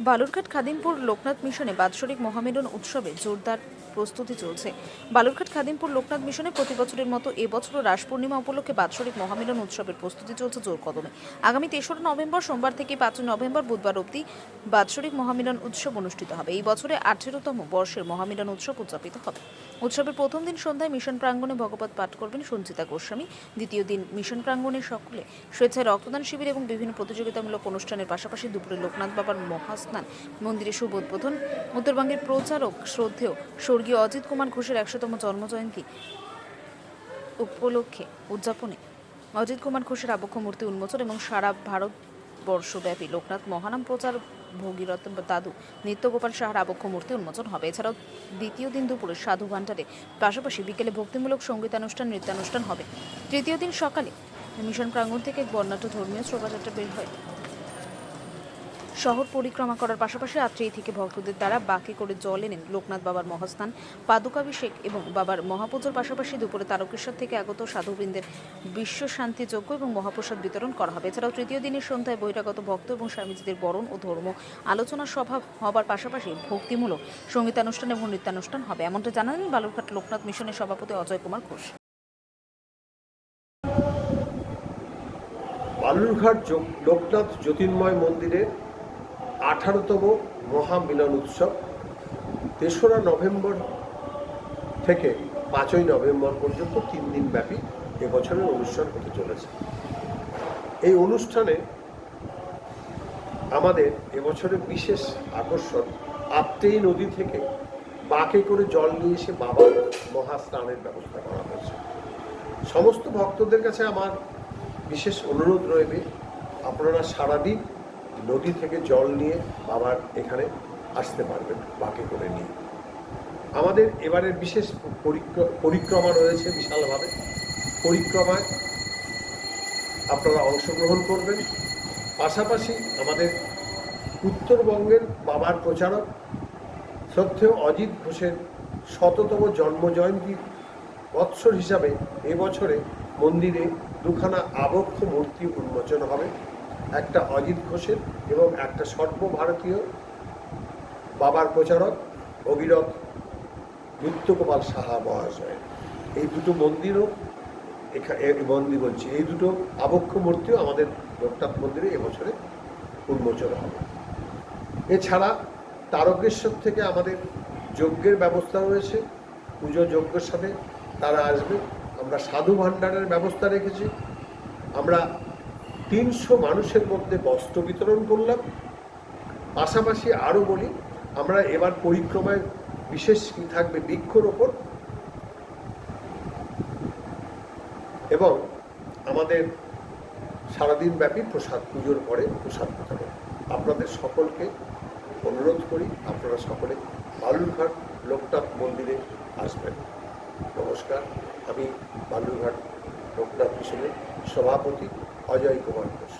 বালুরঘাট খাদিমপুর লোকনাথ মিশনে বাৎসরিক মহামেলন উৎসবে জোরদার প্রস্তুতি চলছে। বালুরঘাট খাদিমপুর লোকনাথ মিশনে প্রতি বছরের মতো এবছরও রাস পূর্ণিমা উপলক্ষে বাৎসরিক মহামিলন উৎসবের প্রস্তুতি চলছে জোর কদমে। আগামী তেসরা নভেম্বর, সোমবার থেকে পাঁচই নভেম্বর বুধবার অবধি বাৎসরিক মহামিলন উৎসব অনুষ্ঠিত হবে। এই বছরে আঠেরোতম বর্ষের মহামিলন উৎসব উদযাপিত হবে। উৎসবের প্রথম দিন সন্ধ্যায় মিশন প্রাঙ্গণে ভগবত পাঠ করবেন সঞ্চিতা গোস্বামী। দ্বিতীয় দিন মিশন প্রাঙ্গণে সকলে স্বেচ্ছায় রক্তদান শিবির এবং বিভিন্ন প্রতিযোগিতামূলক অনুষ্ঠানের পাশাপাশি দুপুরে লোকনাথ বাবার মহাস্নান, মন্দিরে শুভ উদ্বোধন উত্তরবঙ্গের প্রচারক শ্রদ্ধেয় স্বর্গীয় অজিত কুমার ঘোষের একশোতম জন্মজয়ন্তী উপলক্ষে উদযাপনে অজিত কুমার ঘোষের আবক্ষ মূর্তি উন্মোচন এবং সারা ভারতবর্ষব্যাপী লোকনাথ মহানাম প্রচার, ভগীরথ দাদু, নিত্যগোপাল সাহার আবক্ষ মূর্তি উন্মোচন হবে। এছাড়াও দ্বিতীয় দিন দুপুরে সাধু ভান্ডারে, পাশাপাশি বিকেলে ভক্তিমূলক সঙ্গীতানুষ্ঠান, নৃত্যানুষ্ঠান হবে। তৃতীয় দিন সকালে মিশন প্রাঙ্গণ থেকে বর্ণাঢ্য ধর্মীয় শোভাযাত্রা বের হয়। শহর পরিক্রমা করার পাশাপাশি রাত্রি থেকে ভক্তদের দ্বারা বাকি করে জল এনেন লোকনাথ বাবার মহাস্থান, পাদুকাভিষেক এবং বাবার মহাপুজোর পাশাপাশি দুপুরে তারকেশ্বর থেকে আগত সাধুবৃন্দের বিশ্ব শান্তি যজ্ঞ এবং মহাপ্রসাদ বিতরণ করা হবে। এছাড়াও তৃতীয় দিনের সন্ধ্যায় বহিরাগত ভক্ত এবং স্বামীজিদের বরণ ও ধর্ম আলোচনা সভা হবার পাশাপাশি ভক্তিমূলক সঙ্গীতানুষ্ঠান এবং নৃত্যানুষ্ঠান হবে। এমনটা জানালেন বালুরঘাট লোকনাথ মিশনের সভাপতি অজয় কুমার ঘোষ। বালুরঘাট লোকনাথ জ্যোতির্ময় মন্দিরের আঠারোতম মহামিলন উৎসব। তেসরা নভেম্বর থেকে পাঁচই নভেম্বর পর্যন্ত তিন দিন ব্যাপী এবছরের অনুষ্ঠান হতে চলেছে। এই অনুষ্ঠানে আমাদের এবছরের বিশেষ আকর্ষণ আত্মেই নদী থেকে বাঁকে করে জল নিয়ে এসে বাবার মহাস্নানের ব্যবস্থা করা হয়েছে। সমস্ত ভক্তদের কাছে আমার বিশেষ অনুরোধ রইবে, আপনারা সারাদিন নদী থেকে জল নিয়ে বাবার এখানে আসতে পারবেন, বাকি করে নিয়ে। আমাদের এবারের বিশেষ পরিক্র- পরিক্রমা রয়েছে বিশালভাবে। পরিক্রমায় আপনারা অংশগ্রহণ করবেন। পাশাপাশি আমাদের উত্তরবঙ্গের বাবার প্রচারক শ্রদ্ধেয় অজিত ঘোষের শততম জন্মজয়ন্তী বৎসর হিসাবে এবছরে মন্দিরে দুখানা আবক্ষ মূর্তি উন্মোচন হবে। একটা অজিত ঘোষের এবং একটা সর্বভারতীয় বাবার প্রচারক অবিরত নিত্যগোপাল সাহা মহাশয়। এই দুটো মন্দিরও এখানে মন্দির বলছি, এই দুটো আবক্ষ মূর্তিও আমাদের লোকনাথ মন্দিরে এবছরে উন্মোচন হবে। এছাড়া তারকেশ্বর থেকে আমাদের যজ্ঞের ব্যবস্থা রয়েছে, পুজো যজ্ঞের সাথে তারা আসবে। আমরা সাধু ভাণ্ডারের ব্যবস্থা রেখেছি। আমরা তিনশো মানুষের মধ্যে বস্ত্র বিতরণ করলাম। পাশাপাশি আরও বলি, আমরা এবার পরিক্রমায় বিশেষ কি থাকবে বৃক্ষরোপণ এবং আমাদের সারাদিন ব্যাপী প্রসাদ পুজোর পরে প্রসাদ বিতরণ। আপনাদের সকলকে অনুরোধ করি, আপনারা সকলে বালুরঘাট লোকনাথ মন্দিরে আসবেন। নমস্কার, আমি বালুরঘাট লোকনাথ মিশনের সভাপতি অজয় কুমার ঘোষ